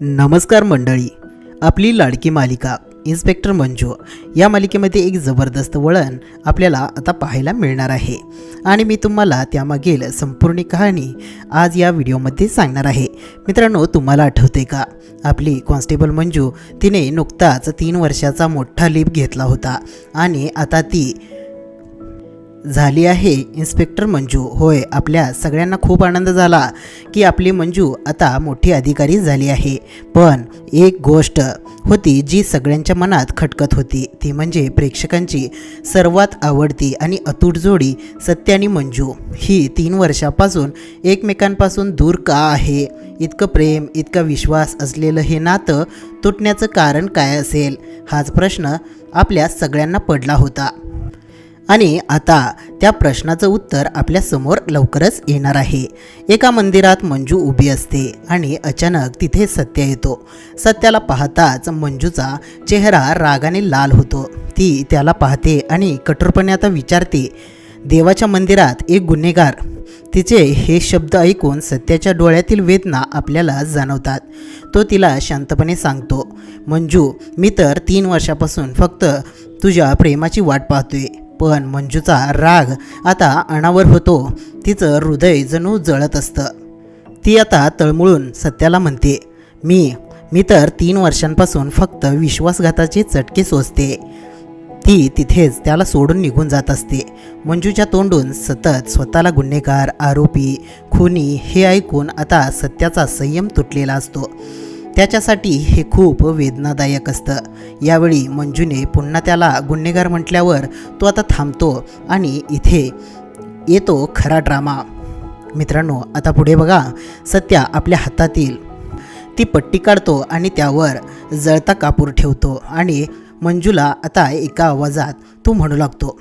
नमस्कार मंडळी. आपली लाडकी मालिका इन्स्पेक्टर मंजू या मालिकेमध्ये एक जबरदस्त वळण आपल्याला आता पाहायला मिळणार आहे. आणि मी तुम्हाला त्यामागील संपूर्ण कहाणी आज या व्हिडिओमध्ये सांगणार आहे. मित्रांनो तुम्हाला आठवते का? आपली कॉन्स्टेबल मंजू तिने नुकताच तीन वर्षाचा मोठा लीप घेतला होता. आणि आता ती झाली आहे. इन्स्पेक्टर मंजू होय आपल्या सगळ्यांना खूप आनंद झाला की आपली मंजू आता मोठी अधिकारी झाली आहे. पण एक गोष्ट होती जी सगळ्यांच्या मनात खटकत होती ती म्हणजे प्रेक्षकांची सर्वात आवडती आणि अतूट जोडी सत्य आणि मंजू. ही तीन वर्षापासून एकमेकांपासून दूर का आहे? इतकं प्रेम इतका विश्वास असलेलं हे नातं तुटण्याचं कारण काय असेल? हाच प्रश्न आपल्या सगळ्यांना पडला होता. आणि आता त्या प्रश्नाचं उत्तर आपल्यासमोर लवकरच येणार आहे. एका मंदिरात मंजू उभी असते आणि अचानक तिथे सत्य येतो. सत्याला पाहताच मंजूचा चेहरा रागाने लाल होतो. ती त्याला पाहते आणि कठोरपणे आता विचारते देवाच्या मंदिरात एक गुन्हेगार. तिचे हे शब्द ऐकून सत्याच्या डोळ्यातील वेदना आपल्याला जाणवतात. तो तिला शांतपणे सांगतो मंजू मी तर तीन वर्षापासून फक्त तुझ्या प्रेमाची वाट पाहतोय. पण मंजूचा राग आता अनावर होतो. तिचं हृदय जणू जळत असतं. ती आता तळमळून सत्याला म्हणते मी मी तर तीन वर्षांपासून फक्त विश्वासघाताचे चटके सोसते. ती तिथेच त्याला सोडून निघून जात असते. मंजूच्या तोंडून सतत स्वतःला गुन्हेगार आरोपी खुनी हे ऐकून आता सत्याचा संयम तुटलेला असतो. त्याच्यासाठी हे खूप वेदनादायक असतं. यावेळी मंजूने पुन्हा त्याला गुन्हेगार म्हटल्यावर तो आता थांबतो आणि इथे येतो खरा ड्रामा. मित्रांनो आता पुढे बघा. सत्या आपल्या हातातील ती पट्टी काढतो आणि त्यावर जळता कापूर ठेवतो आणि मंजूला आता एका आवाजात तो म्हणू लागतो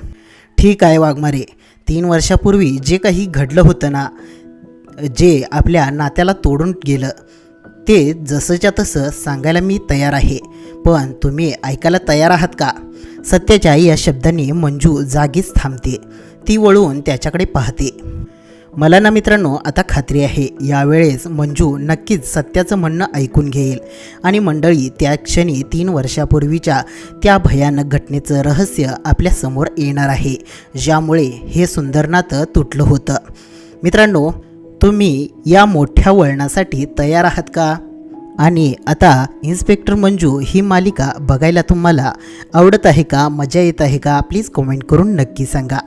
ठीक आहे वाघमारे तीन वर्षापूर्वी जे काही घडलं होतं ना जे आपल्या नात्याला तोडून गेलं ते जसंच्या तसं सांगायला मी तयार आहे. पण तुम्ही ऐकायला तयार आहात का? सत्याच्या या शब्दांनी मंजू जागीच थांबते. ती वळून त्याच्याकडे पाहते. मला ना मित्रांनो आता खात्री आहे. यावेळेस मंजू नक्कीच सत्याचं म्हणणं ऐकून घेईल. आणि मंडळी त्या क्षणी तीन वर्षापूर्वीच्या त्या भयानक घटनेचं रहस्य आपल्यासमोर येणार आहे. ज्यामुळे हे सुंदर नातं तुटलं होतं. मित्रांनो तुम्ही या मोठ्या वळणासाठी तयार आहात का? आणि आता इन्स्पेक्टर मंजू ही मालिका बघायला तुम्हाला आवडत आहे का? मजा येत आहे का? प्लीज कमेंट करून नक्की सांगा.